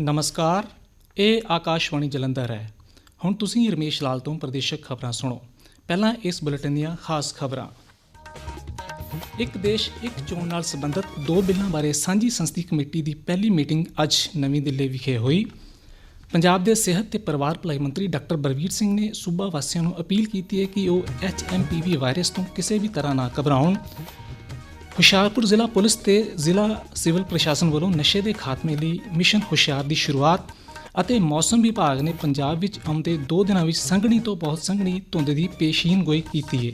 ਨਮਸਕਾਰ, ਇਹ ਆਕਾਸ਼ਵਾਣੀ ਜਲੰਧਰ ਹੈ। ਹੁਣ ਤੁਸੀਂ ਰਮੇਸ਼ ਲਾਲ ਤੋਂ ਪ੍ਰਦੇਸ਼ਕ ਖਬਰਾਂ ਸੁਣੋ। ਪਹਿਲਾਂ ਇਸ ਬੁਲੇਟਿਨ ਦੀਆਂ ਖਾਸ ਖਬਰਾਂ। ਇੱਕ ਦੇਸ਼ ਇੱਕ ਚੋਣ ਨਾਲ ਸੰਬੰਧਿਤ ਦੋ ਬਿੱਲਾਂ ਬਾਰੇ ਸਾਂਝੀ ਸੰਸਦੀ ਕਮੇਟੀ ਦੀ ਪਹਿਲੀ ਮੀਟਿੰਗ ਅੱਜ ਨਵੀਂ ਦਿੱਲੀ ਵਿਖੇ ਹੋਈ। ਪੰਜਾਬ ਦੇ ਸਿਹਤ ਤੇ ਪਰਿਵਾਰ ਭਲਾਈ ਮੰਤਰੀ ਡਾਕਟਰ ਬਲਵੀਰ ਸਿੰਘ ਨੇ ਸੂਬਾ ਵਾਸੀਆਂ ਨੂੰ ਅਪੀਲ ਕੀਤੀ ਹੈ ਕਿ ਉਹ ਐਚਐਮਪੀਵੀ ਵਾਇਰਸ ਤੋਂ ਕਿਸੇ ਵੀ ਤਰ੍ਹਾਂ ਨਾ ਘਬਰਾਉਣ। ਹੁਸ਼ਿਆਰਪੁਰ ਜ਼ਿਲ੍ਹਾ ਪੁਲਿਸ ਤੇ ਜ਼ਿਲ੍ਹਾ ਸਿਵਲ ਪ੍ਰਸ਼ਾਸਨ ਵੱਲੋਂ ਨਸ਼ੇ ਦੇ ਖਾਤਮੇ ਲਈ ਮਿਸ਼ਨ ਹੁਸ਼ਿਆਰ ਦੀ ਸ਼ੁਰੂਆਤ ਅਤੇ ਮੌਸਮ ਵਿਭਾਗ ਨੇ ਪੰਜਾਬ ਵਿੱਚ ਆਉਂਦੇ 2 ਦਿਨਾਂ ਵਿੱਚ ਸੰਘਣੀ ਤੋਂ ਬਹੁਤ ਸੰਘਣੀ ਧੁੰਦ ਦੀ ਪੇਸ਼ੀਨਗੋਈ ਕੀਤੀ ਹੈ।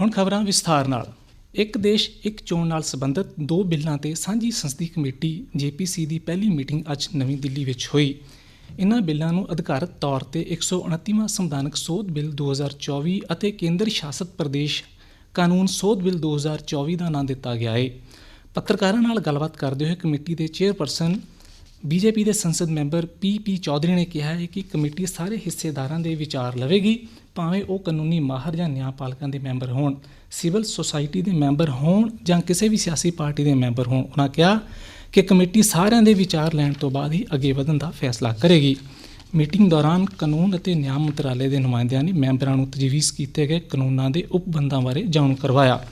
ਹੁਣ ਖਬਰਾਂ ਵਿਸਥਾਰ ਨਾਲ। ਇੱਕ ਦੇਸ਼, ਇੱਕ ਚੋਣ ਨਾਲ ਸੰਬੰਧਿਤ ਦੋ ਬਿੱਲਾਂ ਤੇ ਸਾਂਝੀ ਸੰਸਦੀ ਕਮੇਟੀ ਜੇਪੀਸੀ ਦੀ ਪਹਿਲੀ ਮੀਟਿੰਗ ਅੱਜ ਨਵੀਂ ਦਿੱਲੀ ਵਿੱਚ ਹੋਈ। ਇਨ੍ਹਾਂ ਬਿੱਲਾਂ ਨੂੰ ਅਧਿਕਾਰਤ ਤੌਰ ਤੇ 129ਵਾਂ ਸੰਵਿਧਾਨਕ ਸੋਧ ਬਿੱਲ 2024 ਅਤੇ ਕੇਂਦਰ ਸ਼ਾਸਤ ਪ੍ਰਦੇਸ਼ ਕਾਨੂੰਨ ਸੋਧ ਬਿੱਲ 2024 ਦਾ ਨਾਂ ਦਿੱਤਾ ਗਿਆ ਹੈ ਪੱਤਰਕਾਰਾਂ ਨਾਲ ਗੱਲਬਾਤ ਕਰਦੇ ਹੋਏ ਕਮੇਟੀ ਦੇ ਚੇਅਰਪਰਸਨ ਬੀਜੇਪੀ ਦੇ ਸੰਸਦ ਮੈਂਬਰ ਪੀਪੀ ਚੌਧਰੀ ਨੇ ਕਿਹਾ ਹੈ ਕਿ ਕਮੇਟੀ ਸਾਰੇ ਹਿੱਸੇਦਾਰਾਂ ਦੇ ਵਿਚਾਰ ਲਵੇਗੀ, ਭਾਵੇਂ ਉਹ ਕਾਨੂੰਨੀ ਮਾਹਰ ਜਾਂ ਨਿਆਂਪਾਲਕਾਂ ਦੇ ਮੈਂਬਰ ਹੋਣ, ਸਿਵਲ ਸੁਸਾਇਟੀ ਦੇ ਮੈਂਬਰ ਹੋਣ ਜਾਂ ਕਿਸੇ ਵੀ ਸਿਆਸੀ ਪਾਰਟੀ ਦੇ ਮੈਂਬਰ ਹੋਣ। ਉਹਨਾਂ ਕਿਹਾ ਕਿ ਕਮੇਟੀ ਸਾਰਿਆਂ ਦੇ ਵਿਚਾਰ ਲੈਣ ਤੋਂ ਬਾਅਦ ਹੀ ਅੱਗੇ ਵਧਣ ਦਾ ਫੈਸਲਾ ਕਰੇਗੀ। ਮੀਟਿੰਗ ਦੌਰਾਨ ਕਾਨੂੰਨ ਅਤੇ ਨਿਆਂ ਮੰਤਰਾਲੇ ਦੇ ਨੁਮਾਇੰਦਿਆਂ ਨੇ ਮੈਂਬਰਾਂ ਨੂੰ ਤਜਵੀਜ਼ ਕੀਤੇ ਗਏ ਕਾਨੂੰਨਾਂ ਦੇ ਉਪਬੰਧਾਂ ਬਾਰੇ ਜਾਣੂ ਕਰਵਾਇਆ।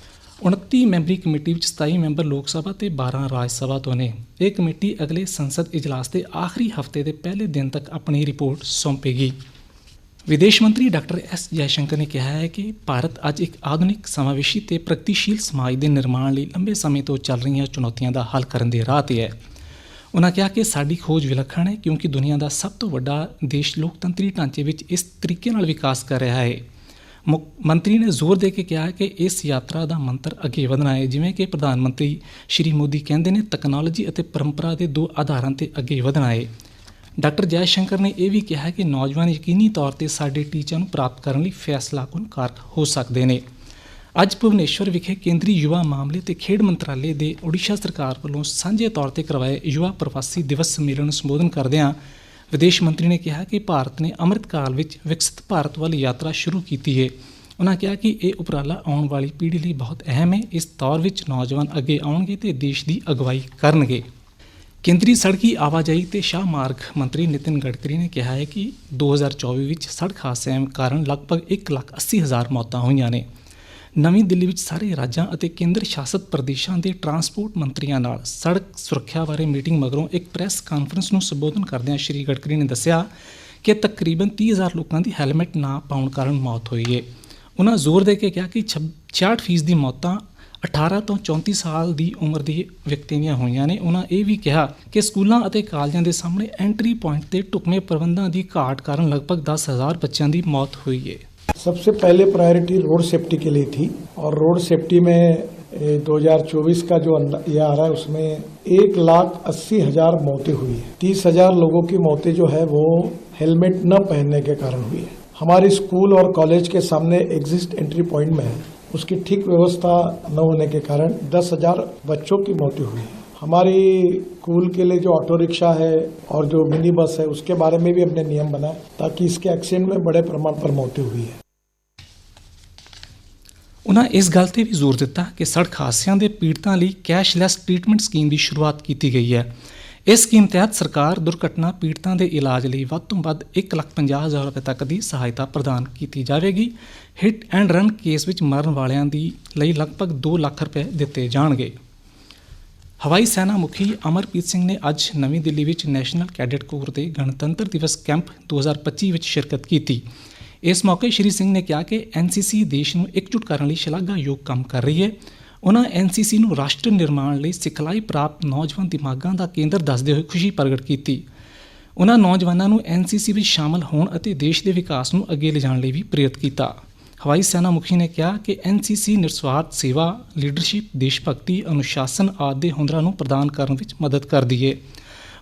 29 ਮੈਂਬਰੀ ਕਮੇਟੀ ਵਿੱਚ 27 ਮੈਂਬਰ ਲੋਕ ਸਭਾ ਤੇ 12 ਰਾਜ ਸਭਾ ਤੋਂ ਨੇ। ਇਹ ਕਮੇਟੀ ਅਗਲੇ ਸੰਸਦ ਇਜਲਾਸ ਦੇ ਆਖਰੀ ਹਫ਼ਤੇ ਦੇ ਪਹਿਲੇ ਦਿਨ ਤੱਕ ਆਪਣੀ ਰਿਪੋਰਟ ਸੌਂਪੇਗੀ। ਵਿਦੇਸ਼ ਮੰਤਰੀ ਡਾਕਟਰ ਐਸ ਜੈਸ਼ੰਕਰ ਨੇ ਕਿਹਾ ਹੈ ਕਿ ਭਾਰਤ ਅੱਜ ਇੱਕ ਆਧੁਨਿਕ, ਸਮਾਵੇਸ਼ੀ ਤੇ ਪ੍ਰਗਤੀਸ਼ੀਲ ਸਮਾਜ ਦੇ ਨਿਰਮਾਣ ਲਈ ਲੰਬੇ ਸਮੇਂ ਤੋਂ ਚੱਲ ਰਹੀਆਂ ਚੁਣੌਤੀਆਂ ਦਾ ਹੱਲ ਕਰਨ ਦੇ ਰਾਹ ਤੇ ਹੈ। ਉਹਨਾਂ ਕਿਹਾ ਕਿ ਸਾਡੀ ਖੋਜ ਵਿਲੱਖਣ ਹੈ ਕਿਉਂਕਿ ਦੁਨੀਆ ਦਾ ਸਭ ਤੋਂ ਵੱਡਾ ਦੇਸ਼ ਲੋਕਤੰਤਰੀ ਢਾਂਚੇ ਵਿੱਚ ਇਸ ਤਰੀਕੇ ਨਾਲ ਵਿਕਾਸ ਕਰ ਰਿਹਾ ਹੈ। ਮੁੱਖ ਮੰਤਰੀ ਨੇ ਜ਼ੋਰ ਦੇ ਕੇ ਕਿਹਾ ਕਿ ਇਸ ਯਾਤਰਾ ਦਾ ਮੰਤਰ ਅੱਗੇ ਵਧਣਾ ਹੈ, ਜਿਵੇਂ ਕਿ ਪ੍ਰਧਾਨ ਮੰਤਰੀ ਸ਼੍ਰੀ ਮੋਦੀ ਕਹਿੰਦੇ ਨੇ, ਤਕਨਾਲੋਜੀ ਅਤੇ ਪਰੰਪਰਾ ਦੇ ਦੋ ਆਧਾਰਾਂ ਤੇ ਅੱਗੇ ਵਧਣਾ ਹੈ। ਡਾਕਟਰ ਜੈ ਸ਼ੰਕਰ ਨੇ ਇਹ ਵੀ ਕਿਹਾ ਕਿ ਨੌਜਵਾਨ ਯਕੀਨੀ ਤੌਰ ਤੇ ਸਾਡੇ ਟੀਚਿਆਂ ਨੂੰ ਪ੍ਰਾਪਤ ਕਰਨ ਲਈ ਫੈਸਲਾਕੁਨ ਕਾਰਕ ਹੋ ਸਕਦੇ ਨੇ। ਅੱਜ ਭੁਵਨੇਸ਼ਵਰ ਵਿਖੇ ਕੇਂਦਰੀ ਯੁਵਾ ਮਾਮਲੇ ਤੇ ਖੇਡ ਮੰਤਰਾਲੇ ਦੇ ਓਡੀਸ਼ਾ ਸਰਕਾਰ ਵੱਲੋਂ ਸਾਂਝੇ ਤੌਰ ਤੇ ਕਰਵਾਏ ਯੁਵਾ ਪ੍ਰਵਾਸੀ ਦਿਵਸ ਸੰਮੇਲਨ ਨੂੰ ਸੰਬੋਧਨ ਕਰਦਿਆਂ ਵਿਦੇਸ਼ ਮੰਤਰੀ ਨੇ ਕਿਹਾ ਕਿ ਭਾਰਤ ਨੇ ਅੰਮ੍ਰਿਤ ਕਾਲ ਵਿੱਚ ਵਿਕਸਿਤ ਭਾਰਤ ਵੱਲ ਯਾਤਰਾ ਸ਼ੁਰੂ ਕੀਤੀ ਹੈ। ਉਹਨਾਂ ਕਿਹਾ ਕਿ ਇਹ ਉਪਰਾਲਾ ਆਉਣ ਵਾਲੀ ਪੀੜ੍ਹੀ ਲਈ ਬਹੁਤ ਅਹਿਮ ਹੈ। ਇਸ ਦੌਰ ਵਿੱਚ ਨੌਜਵਾਨ ਅੱਗੇ ਆਉਣਗੇ ਤੇ ਦੇਸ਼ ਦੀ ਅਗਵਾਈ ਕਰਨਗੇ। ਕੇਂਦਰੀ ਸੜਕੀ ਆਵਾਜਾਈ ਤੇ ਸ਼ਾਹ ਮਾਰਗ ਮੰਤਰੀ ਨਿਤਿਨ ਗਡਕਰੀ ਨੇ ਕਿਹਾ ਹੈ ਕਿ 2024 ਵਿੱਚ ਸੜਕ ਹਾਦਸਿਆਂ ਕਾਰਨ ਲਗਭਗ 1,80,000 ਮੌਤਾਂ ਹੋਈਆਂ ਨੇ। ਨਵੀਂ ਦਿੱਲੀ ਵਿੱਚ ਸਾਰੇ ਰਾਜਾਂ ਅਤੇ ਕੇਂਦਰ ਸ਼ਾਸਤ ਪ੍ਰਦੇਸ਼ਾਂ ਦੇ ਟਰਾਂਸਪੋਰਟ ਮੰਤਰੀਆਂ ਨਾਲ ਸੜਕ ਸੁਰੱਖਿਆ ਬਾਰੇ ਮੀਟਿੰਗ ਮਗਰੋਂ ਇੱਕ ਪ੍ਰੈਸ ਕਾਨਫਰੰਸ ਨੂੰ ਸੰਬੋਧਨ ਕਰਦਿਆਂ ਸ਼੍ਰੀ ਗਡਕਰੀ ਨੇ ਦੱਸਿਆ ਕਿ ਤਕਰੀਬਨ 30000 ਲੋਕਾਂ ਦੀ ਹੈਲਮਟ ਨਾ ਪਾਉਣ ਕਾਰਨ ਮੌਤ ਹੋਈ ਹੈ ਉਹਨਾਂ ਜ਼ੋਰ ਦੇ ਕੇ ਕਿਹਾ ਕਿ 66% ਦੀ ਮੌਤਾਂ 18 ਤੋਂ 34 ਸਾਲ ਦੀ ਉਮਰ ਦੇ ਵਿਅਕਤੀਆਂ ਦੀਆਂ ਹੋਈਆਂ ਨੇ ਉਹਨਾਂ ਇਹ ਵੀ ਕਿਹਾ ਕਿ ਸਕੂਲਾਂ ਅਤੇ ਕਾਲਜਾਂ ਦੇ ਸਾਹਮਣੇ ਐਂਟਰੀ ਪੁਆਇੰਟ ਤੇ ਢੁਕਵੇਂ ਪ੍ਰਬੰਧਾਂ ਦੀ ਘਾਟ ਕਾਰਨ ਲਗਭਗ 10000 ਬੱਚਿਆਂ ਦੀ ਮੌਤ ਹੋਈ ਹੈ सबसे पहले प्रायोरिटी रोड सेफ्टी के लिए थी और रोड सेफ्टी में ए, 2024 का जो अंदा- ये आ रहा है उसमें एक लाख अस्सी हजार मौतें हुई है तीस हजार लोगों की मौतें जो है वो हेलमेट न पहनने के कारण हुई है हमारे स्कूल और कॉलेज के सामने एग्जिस्ट एंट्री पॉइंट में है उसकी ठीक व्यवस्था न होने के कारण दस हजार बच्चों की मौतें हुई है हमारी स्कूल के लिए जो ऑटो रिक्शा है और जो मिनी बस है उसके बारे में भी हमने नियम बनाए ताकि इसके एक्सीडेंट में बड़े प्रमाण पर मौतें हुई है ਉਨ੍ਹਾਂ ਇਸ ਗੱਲ ਤੇ ਵੀ ਜ਼ੋਰ ਦਿੱਤਾ ਕਿ ਸੜਕ ਹਾਦਸਿਆਂ ਦੇ ਪੀੜਤਾਂ ਲਈ ਕੈਸ਼ਲੈਸ ਟ੍ਰੀਟਮੈਂਟ ਸਕੀਮ ਦੀ ਸ਼ੁਰੂਆਤ ਕੀਤੀ ਗਈ ਹੈ ਇਸ ਸਕੀਮ ਤਹਿਤ ਸਰਕਾਰ ਦੁਰਘਟਨਾ ਪੀੜਤਾਂ ਦੇ ਇਲਾਜ ਲਈ ਵੱਧ ਤੋਂ ਵੱਧ 1,50,000 ਰੁਪਏ ਤੱਕ ਦੀ ਸਹਾਇਤਾ ਪ੍ਰਦਾਨ ਕੀਤੀ ਜਾਵੇਗੀ। ਹਿੱਟ ਐਂਡ ਰਨ ਕੇਸ ਵਿੱਚ ਮਰਨ ਵਾਲਿਆਂ ਦੀ ਲਈ ਲਗਭਗ 2 ਲੱਖ ਰੁਪਏ ਦਿੱਤੇ ਜਾਣਗੇ। ਹਵਾਈ ਸੈਨਾ ਮੁਖੀ ਅਮਰਪ੍ਰੀਤ ਸਿੰਘ ਨੇ ਅੱਜ ਨਵੀਂ ਦਿੱਲੀ ਵਿੱਚ ਨੈਸ਼ਨਲ ਕੈਡਟ ਕੋਰ ਦੇ ਗਣਤੰਤਰ ਦਿਵਸ ਕੈਂਪ 2025 ਵਿੱਚ ਸ਼ਿਰਕਤ ਕੀਤੀ। ਇਸ ਮੌਕੇ ਸ਼੍ਰੀ ਸਿੰਘ ਨੇ ਕਿਹਾ ਕਿ ਐਨਸੀਸੀ ਦੇਸ਼ ਨੂੰ ਇਕਜੁੱਟ ਕਰਨ ਲਈ ਸ਼ਲਾਘਾਯੋਗ ਕੰਮ ਕਰ ਰਹੀ ਹੈ। ਉਹਨਾਂ ਐਨਸੀਸੀ ਨੂੰ ਰਾਸ਼ਟਰ ਨਿਰਮਾਣ ਲਈ ਸਿਖਲਾਈ ਪ੍ਰਾਪਤ ਨੌਜਵਾਨ ਦਿਮਾਗਾਂ ਦਾ ਕੇਂਦਰ ਦੱਸਦੇ ਹੋਏ ਖੁਸ਼ੀ ਪ੍ਰਗਟ ਕੀਤੀ। ਉਹਨਾਂ ਨੌਜਵਾਨਾਂ ਨੂੰ ਐਨਸੀਸੀ ਵਿੱਚ ਸ਼ਾਮਲ ਹੋਣ ਅਤੇ ਦੇਸ਼ ਦੇ ਵਿਕਾਸ ਨੂੰ ਅੱਗੇ ਲਿਜਾਣ ਲਈ ਵੀ ਪ੍ਰੇਰਿਤ ਕੀਤਾ। ਹਵਾਈ ਸੈਨਾ ਮੁਖੀ ਨੇ ਕਿਹਾ ਕਿ ਐਨਸੀਸੀ ਨਿਰਸਵਾਰਥ ਸੇਵਾ, ਲੀਡਰਸ਼ਿਪ, ਦੇਸ਼ ਭਗਤੀ, ਅਨੁਸ਼ਾਸਨ ਆਦਿ ਦੇ ਹੁਨਰਾਂ ਨੂੰ ਪ੍ਰਦਾਨ ਕਰਨ ਵਿੱਚ ਮਦਦ ਕਰਦੀ ਹੈ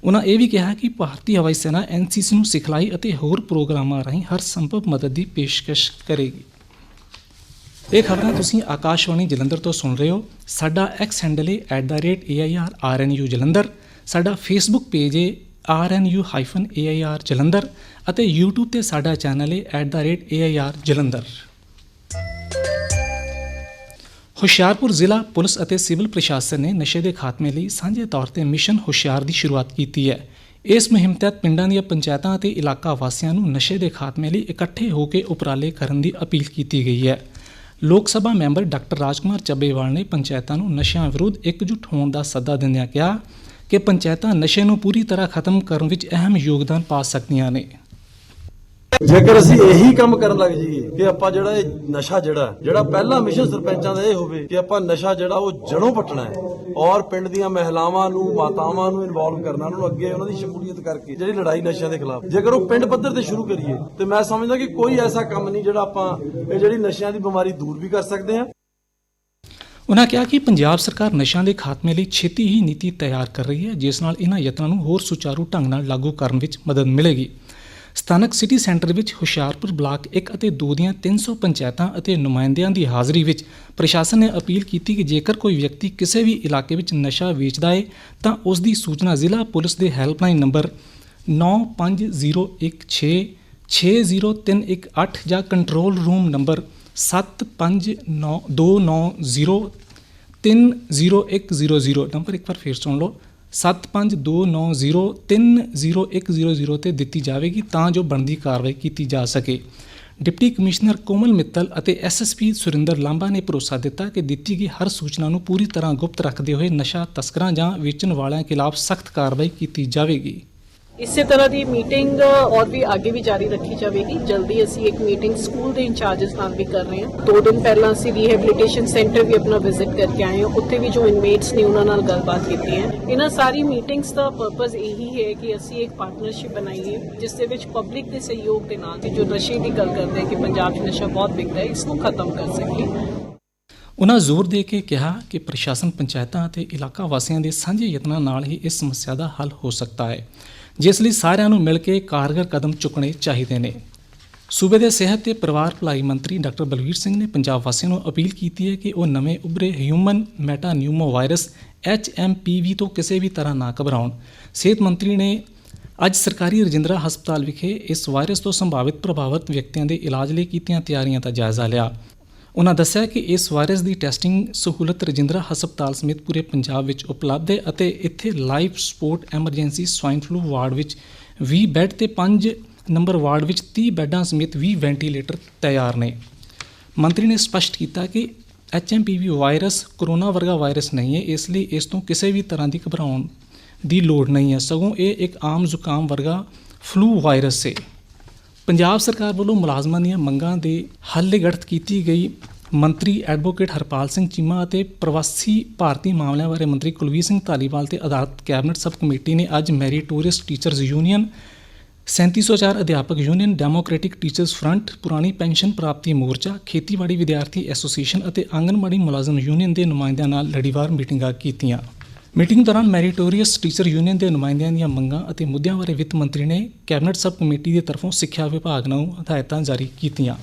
ਉਹਨਾਂ ਇਹ ਵੀ ਕਿਹਾ ਕਿ ਭਾਰਤੀ ਹਵਾਈ ਸੈਨਾ ਐਨਸੀਸੀ ਨੂੰ ਸਿਖਲਾਈ ਅਤੇ ਹੋਰ ਪ੍ਰੋਗਰਾਮਾਂ ਰਾਹੀਂ ਹਰ ਸੰਭਵ ਮਦਦ ਦੀ ਪੇਸ਼ਕਸ਼ ਕਰੇਗੀ। ਇਹ ਖਬਰਾਂ ਤੁਸੀਂ ਆਕਾਸ਼ਵਾਣੀ ਜਲੰਧਰ ਤੋਂ ਸੁਣ ਰਹੇ ਹੋ। ਸਾਡਾ ਐਕਸ ਹੈਂਡਲ ਹੈ @airrnu ਜਲੰਧਰ। ਸਾਡਾ ਫੇਸਬੁੱਕ ਪੇਜ ਹੈ rnu-air ਜਲੰਧਰ ਅਤੇ YouTube ਤੇ ਸਾਡਾ ਚੈਨਲ ਹੈ @air ਜਲੰਧਰ। ਹੁਸ਼ਿਆਰਪੁਰ ਜ਼ਿਲ੍ਹਾ ਪੁਲਿਸ ਅਤੇ ਸਿਵਲ ਪ੍ਰਸ਼ਾਸਨ ਨੇ ਨਸ਼ੇ ਦੇ ਖਾਤਮੇ ਲਈ ਸਾਂਝੇ ਤੌਰ ਤੇ ਮਿਸ਼ਨ ਹੁਸ਼ਿਆਰ ਦੀ ਸ਼ੁਰੂਆਤ ਕੀਤੀ ਹੈ। ਇਸ ਮੁਹਿੰਮ ਤਹਿਤ ਪਿੰਡਾਂ ਦੀਆਂ ਪੰਚਾਇਤਾਂ ਅਤੇ ਇਲਾਕਾ ਵਾਸੀਆਂ ਨੂੰ ਨਸ਼ੇ ਦੇ ਖਾਤਮੇ ਲਈ ਇਕੱਠੇ ਹੋ ਕੇ ਉਪਰਾਲੇ ਕਰਨ ਦੀ ਅਪੀਲ ਕੀਤੀ ਗਈ ਹੈ। ਲੋਕ ਸਭਾ ਮੈਂਬਰ ਡਾਕਟਰ ਰਾਜਕੁਮਾਰ ਚੱਬੇਵਾਲ ਨੇ ਪੰਚਾਇਤਾਂ ਨੂੰ ਨਸ਼ਿਆਂ ਵਿਰੁੱਧ ਇਕਜੁੱਟ ਹੋਣ ਦਾ ਸੱਦਾ ਦਿੰਦਿਆਂ ਕਿਹਾ ਕਿ ਪੰਚਾਇਤਾਂ ਨਸ਼ੇ ਨੂੰ ਪੂਰੀ ਤਰ੍ਹਾਂ ਖਤਮ ਕਰਨ ਵਿੱਚ ਅਹਿਮ ਯੋਗਦਾਨ ਪਾ ਸਕਦੀਆਂ ਨੇ। ਜੇਕਰ ਅਸੀਂ ਇਹੀ ਕੰਮ ਕਰਨ ਲੱਗ ਜਾਈਏ ਕਿ ਆਪਾਂ ਜਿਹੜਾ ਇਹ ਨਸ਼ਾ ਜਿਹੜਾ ਜਿਹੜਾ ਪਹਿਲਾ ਮਿਸ਼ਨ ਸਰਪੰਚਾਂ ਦਾ ਇਹ ਹੋਵੇ ਕਿ ਆਪਾਂ ਨਸ਼ਾ ਜਿਹੜਾ ਉਹ ਜੜੋਂ ਪੱਟਣਾ ਹੈ ਔਰ ਪਿੰਡ ਦੀਆਂ ਮਹਿਲਾਵਾਂ ਨੂੰ, ਮਾਤਾਵਾਂ ਨੂੰ ਇਨਵੋਲਵ ਕਰਨਾ, ਉਹਨਾਂ ਨੂੰ ਅੱਗੇ ਉਹਨਾਂ ਦੀ ਸ਼ਮੂਲੀਅਤ ਕਰਕੇ ਜਿਹੜੀ ਲੜਾਈ ਨਸ਼ਿਆਂ ਦੇ ਖਿਲਾਫ। ਜੇਕਰ ਉਹ ਪਿੰਡ ਪੱਧਰ ਤੇ ਸ਼ੁਰੂ ਕਰੀਏ, ਤੇ ਮੈਂ ਸਮਝਦਾ ਕਿ ਕੋਈ ਐਸਾ ਕੰਮ ਨਹੀਂ ਜਿਹੜਾ ਆਪਾਂ ਇਹ ਜਿਹੜੀ ਨਸ਼ਿਆਂ ਦੀ ਬਿਮਾਰੀ ਦੂਰ ਵੀ ਕਰ ਸਕਦੇ ਹਾਂ। ਉਨ੍ਹਾਂ ਕਿਹਾ ਕਿ ਪੰਜਾਬ ਸਰਕਾਰ ਨਸ਼ਿਆਂ ਦੇ ਖਾਤਮੇ ਲਈ ਛੇਤੀ ਹੀ ਨੀਤੀ ਤਿਆਰ ਕਰ ਰਹੀ ਹੈ, ਜਿਸ ਨਾਲ ਇਹਨਾਂ ਯਤਨਾਂ ਨੂੰ ਹੋਰ ਸੁਚਾਰੂ ਢੰਗ ਨਾਲ ਲਾਗੂ ਕਰਨ ਵਿੱਚ ਮਦਦ ਮਿਲੇਗੀ। ਸਥਾਨਕ ਸਿਟੀ ਸੈਂਟਰ ਵਿੱਚ ਹੁਸ਼ਿਆਰਪੁਰ ਬਲਾਕ 1 ਅਤੇ 2 ਦੀਆਂ 300 ਪੰਚਾਇਤਾਂ ਅਤੇ ਨੁਮਾਇੰਦਿਆਂ ਦੀ ਹਾਜ਼ਰੀ ਵਿੱਚ ਪ੍ਰਸ਼ਾਸਨ ਨੇ ਅਪੀਲ ਕੀਤੀ ਕਿ ਜੇਕਰ ਕੋਈ ਵਿਅਕਤੀ ਕਿਸੇ ਵੀ ਇਲਾਕੇ ਵਿੱਚ ਨਸ਼ਾ ਵੇਚਦਾ ਹੈ ਤਾਂ ਉਸ ਦੀ ਸੂਚਨਾ ਜ਼ਿਲ੍ਹਾ ਪੁਲਿਸ ਦੇ ਹੈਲਪਲਾਈਨ ਨੰਬਰ 95016 60318 ਜਾਂ ਕੰਟਰੋਲ ਰੂਮ ਨੰਬਰ 759290 30100 ਨੰਬਰ ਇੱਕ ਵਾਰ ਫੇਰ ਸੁਣ ਲਓ। 7529030100 ਤੇ ਦਿੱਤੀ ਜਾਵੇਗੀ ਤਾਂ ਜੋ ਬਣਦੀ ਕਾਰਵਾਈ ਕੀਤੀ ਜਾ ਸਕੇ। ਡਿਪਟੀ ਕਮਿਸ਼ਨਰ ਕੋਮਲ ਮਿੱਤਲ ਅਤੇ ਐਸਐਸਪੀ ਸੁਰਿੰਦਰ ਲਾਂਬਾ ਨੇ ਭਰੋਸਾ ਦਿੱਤਾ ਕਿ ਦਿੱਤੀ ਗਈ ਹਰ ਸੂਚਨਾ ਨੂੰ ਪੂਰੀ ਤਰ੍ਹਾਂ ਗੁਪਤ ਰੱਖਦੇ ਹੋਏ ਨਸ਼ਾ ਤਸਕਰਾਂ ਜਾਂ ਵੇਚਣ ਵਾਲਿਆਂ ਖਿਲਾਫ ਸਖਤ ਕਾਰਵਾਈ ਕੀਤੀ ਜਾਵੇਗੀ। ਇਸੇ ਤਰ੍ਹਾਂ ਦੀ ਮੀਟਿੰਗ ਔਰ ਵੀ ਅੱਗੇ ਵੀ ਜਾਰੀ ਰੱਖੀ ਜਾਵੇਗੀ। ਜਲਦੀ ਅਸੀਂ ਇੱਕ ਮੀਟਿੰਗ ਸਕੂਲ ਦੇ ਇੰਚਾਰजेस ਨਾਲ ਵੀ ਕਰ ਰਹੇ ਹਾਂ। ਦੋ ਦਿਨ ਪਹਿਲਾਂ ਅਸੀਂ ਰੀਹੈਬਿਲਿਟੇਸ਼ਨ ਸੈਂਟਰ ਵੀ ਆਪਣਾ ਵਿਜ਼ਿਟ ਕਰਕੇ ਆਏ ਹਾਂ। ਉੱਥੇ ਵੀ ਜੋ ਇਨਮੇਟਸ ਨੇ ਉਹਨਾਂ ਨਾਲ ਗੱਲਬਾਤ ਕੀਤੀ ਹੈ। ਇਹਨਾਂ ਸਾਰੀ ਮੀਟਿੰਗਸ ਦਾ ਪਰਪਸ ਇਹੀ ਹੈ ਕਿ ਅਸੀਂ ਇੱਕ ਪਾਰਟਨਰਸ਼ਿਪ ਬਣਾਈਏ, ਜਿਸ ਦੇ ਵਿੱਚ ਪਬਲਿਕ ਦੇ ਸਹਿਯੋਗ ਦੇ ਨਾਲ ਜੋ ਨਸ਼ੇ ਦੀ ਗੱਲ ਕਰਦੇ ਕਿ ਪੰਜਾਬ 'ਚ ਨਸ਼ਾ ਬਹੁਤ ਵਿਕਦਾ ਹੈ, ਇਸ ਨੂੰ ਖਤਮ ਕਰ ਸਕੀਏ। ਉਹਨਾਂ ਜ਼ੋਰ ਦੇ ਕੇ ਕਿਹਾ ਕਿ ਪ੍ਰਸ਼ਾਸਨ ਪੰਚਾਇਤਾਂ ਅਤੇ ਇਲਾਕਾ ਵਾਸੀਆਂ ਦੇ ਸਾਂਝੇ ਯਤਨਾਂ ਨਾਲ ਹੀ ਇਸ ਸਮੱਸਿਆ ਦਾ ਹੱਲ ਹੋ ਸਕਦਾ ਹੈ, ਜਿਸ ਲਈ ਸਾਰਿਆਂ ਨੂੰ ਮਿਲ ਕੇ ਕਾਰਗਰ ਕਦਮ ਚੁੱਕਣੇ ਚਾਹੀਦੇ ਨੇ। ਸੂਬੇ ਦੇ ਸਿਹਤ ਤੇ ਪਰਿਵਾਰ ਭਲਾਈ ਮੰਤਰੀ ਡਾਕਟਰ ਬਲਵੀਰ ਸਿੰਘ ਨੇ ਪੰਜਾਬ ਵਾਸੀਆਂ ਨੂੰ ਅਪੀਲ ਕੀਤੀ ਹੈ ਕਿ ਉਹ ਨਵੇਂ ਉਭਰੇ ਹਿਊਮਨ ਮੈਟਾਨਿਊਮੋ ਵਾਇਰਸ HMPV ਤੋਂ ਕਿਸੇ ਵੀ ਤਰ੍ਹਾਂ ਨਾ ਘਬਰਾਉਣ। ਸਿਹਤ ਮੰਤਰੀ ਨੇ ਅੱਜ ਸਰਕਾਰੀ ਰਜਿੰਦਰਾ ਹਸਪਤਾਲ ਵਿਖੇ ਇਸ ਵਾਇਰਸ ਤੋਂ ਸੰਭਾਵਿਤ ਪ੍ਰਭਾਵਿਤ ਵਿਅਕਤੀਆਂ ਦੇ ਇਲਾਜ ਲਈ ਕੀਤੀਆਂ ਤਿਆਰੀਆਂ ਦਾ ਜਾਇਜ਼ਾ ਲਿਆ। ਉਹਨਾਂ ਦੱਸਿਆ ਕਿ ਇਸ ਵਾਇਰਸ ਦੀ ਟੈਸਟਿੰਗ ਸਹੂਲਤ ਰਜਿੰਦਰਾ ਹਸਪਤਾਲ ਸਮੇਤ ਪੂਰੇ ਪੰਜਾਬ ਵਿੱਚ ਉਪਲਬਧ ਹੈ ਅਤੇ ਇੱਥੇ life support emergency swine flu ward ਵਿੱਚ 20 ਬੈੱਡ ਤੇ 5 ਨੰਬਰ ਵਾਰਡ ਵਿੱਚ 30 ਬੈੱਡਾਂ ਸਮੇਤ 20 ਵੈਂਟੀਲੇਟਰ ਤਿਆਰ ਨੇ। ਮੰਤਰੀ ਨੇ ਸਪਸ਼ਟ ਕੀਤਾ ਕਿ ਐਚਐਮਪੀਵੀ ਵਾਇਰਸ ਕੋਰੋਨਾ ਵਰਗਾ ਵਾਇਰਸ ਨਹੀਂ ਹੈ, ਇਸ ਲਈ ਇਸ ਤੋਂ ਕਿਸੇ ਵੀ ਤਰ੍ਹਾਂ ਦੀ ਘਬਰਾਉਣ ਦੀ ਲੋੜ ਨਹੀਂ ਹੈ। ਸਗੋਂ ਇਹ ਇੱਕ ਆਮ ਜ਼ੁਕਾਮ ਵਰਗਾ ਫਲੂ ਵਾਇਰਸ ਹੈ। ਪੰਜਾਬ ਸਰਕਾਰ ਵੱਲੋਂ ਮੁਲਾਜ਼ਮਾਂ ਦੀਆਂ ਮੰਗਾਂ ਦੇ ਹੱਲ ਲਈ ਗਠਿਤ ਕੀਤੀ ਗਈ ਮੰਤਰੀ ਐਡਵੋਕੇਟ ਹਰਪਾਲ ਸਿੰਘ ਚੀਮਾ ਅਤੇ ਪ੍ਰਵਾਸੀ ਭਾਰਤੀ ਮਾਮਲਿਆਂ ਬਾਰੇ ਮੰਤਰੀ ਕੁਲਵੀਰ ਸਿੰਘ ਧਾਲੀਵਾਲ ਤੇ ਅਦਾਲਤ ਕੈਬਨਿਟ ਸਬ ਕਮੇਟੀ ਨੇ ਅੱਜ ਮੈਰੀਟੋਰੀਅਸ ਟੀਚਰਜ਼ ਯੂਨੀਅਨ 3704 ਅਧਿਆਪਕ ਯੂਨੀਅਨ, ਡੈਮੋਕ੍ਰੈਟਿਕ ਟੀਚਰਸ ਫਰੰਟ, ਪੁਰਾਣੀ ਪੈਨਸ਼ਨ ਪ੍ਰਾਪਤੀ ਮੋਰਚਾ, ਖੇਤੀਬਾੜੀ ਵਿਦਿਆਰਥੀ ਐਸੋਸੀਏਸ਼ਨ ਅਤੇ ਆਂਗਨਵਾੜੀ ਮੁਲਾਜ਼ਮ ਯੂਨੀਅਨ ਦੇ ਨੁਮਾਇੰਦਿਆਂ ਨਾਲ ਲੜੀਵਾਰ ਮੀਟਿੰਗਾਂ ਕੀਤੀਆਂ। ਮੀਟਿੰਗ ਦੌਰਾਨ ਮੈਰੀਟੋਰੀਅਸ ਟੀਚਰ ਯੂਨੀਅਨ ਦੇ ਨੁਮਾਇੰਦਿਆਂ ਦੀਆਂ ਮੰਗਾਂ ਅਤੇ ਮੁੱਦਿਆਂ ਬਾਰੇ ਵਿੱਤ ਮੰਤਰੀ ਨੇ ਕੈਬਨਿਟ ਸਬ ਕਮੇਟੀ ਦੀ ਤਰਫੋਂ ਸਿੱਖਿਆ ਵਿਭਾਗ ਨੂੰ ਹਦਾਇਤਾਂ ਜਾਰੀ ਕੀਤੀਆਂ।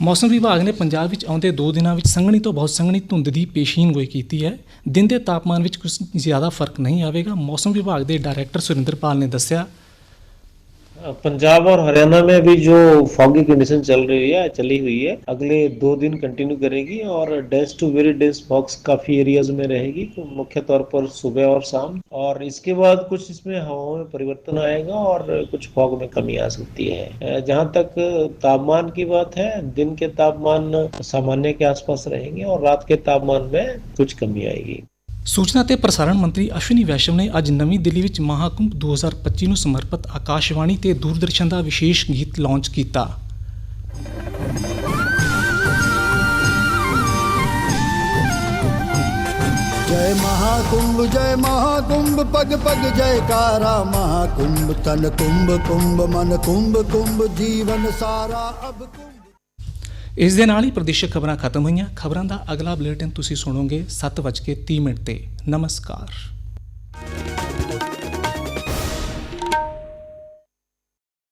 ਮੌਸਮ ਵਿਭਾਗ ਨੇ ਪੰਜਾਬ ਵਿੱਚ ਆਉਂਦੇ 2 ਦਿਨਾਂ ਵਿੱਚ ਸੰਘਣੀ ਤੋਂ ਬਹੁਤ ਸੰਘਣੀ ਧੁੰਦ ਦੀ ਪੇਸ਼ੀਨਗੋਈ ਕੀਤੀ ਹੈ। ਦਿਨ ਦੇ ਤਾਪਮਾਨ ਵਿੱਚ ਕੁਝ ਜ਼ਿਆਦਾ ਫ਼ਰਕ ਨਹੀਂ ਆਵੇਗਾ। ਮੌਸਮ ਵਿਭਾਗ ਦੇ ਡਾਇਰੈਕਟਰ ਸੁਰਿੰਦਰਪਾਲ ਨੇ ਦੱਸਿਆ पंजाब और हरियाणा में भी जो फॉगी कंडीशन चल रही है, चली हुई है, अगले दो दिन कंटिन्यू करेगी और dense to very dense fogs काफ़ी एरियाज़ में रहेगी तो मुख्य तौर पर सुबह और शाम। और इसके बाद कुछ इसमें हवाओं में परिवर्तन आएगा और कुछ फॉग में कमी आ सकती है। जहाँ तक तापमान की बात है, दिन के तापमान सामान्य के आसपास रहेंगे और रात के तापमान में कुछ कमी आएगी। ਸੂਚਨਾ ਤੇ ਪ੍ਰਸਾਰਣ ਮੰਤਰੀ ਅਸ਼ਵਨੀ ਵੈਸ਼ਵ ਨੇ ਅੱਜ ਨਵੀਂ ਦਿੱਲੀ ਵਿੱਚ ਮਹਾਕੁੰਭ 2025 ਨੂੰ ਸਮਰਪਿਤ ਆਕਾਸ਼ਵਾਣੀ ਤੇ ਦੂਰਦਰਸ਼ਨ ਦਾ ਵਿਸ਼ੇਸ਼ ਗੀਤ ਲਾਂਚ ਕੀਤਾ जय महाकुंभ जय महाकुंभ पग पग जयकारा महाकुंभ तन कुंभ कुंभ मन कुंभ कुंभ जीवन सारा अब कुंभ ਇਸ ਦੇ ਨਾਲ ਹੀ ਪ੍ਰਦੇਸ਼ਕ ਖਬਰਾਂ ਖਤਮ ਹੋਈਆਂ। ਖਬਰਾਂ ਦਾ ਅਗਲਾ ਬੁਲੇਟਿਨ ਤੁਸੀਂ ਸੁਣੋਗੇ 7:30 ਮਿੰਟ ਤੇ। ਨਮਸਕਾਰ।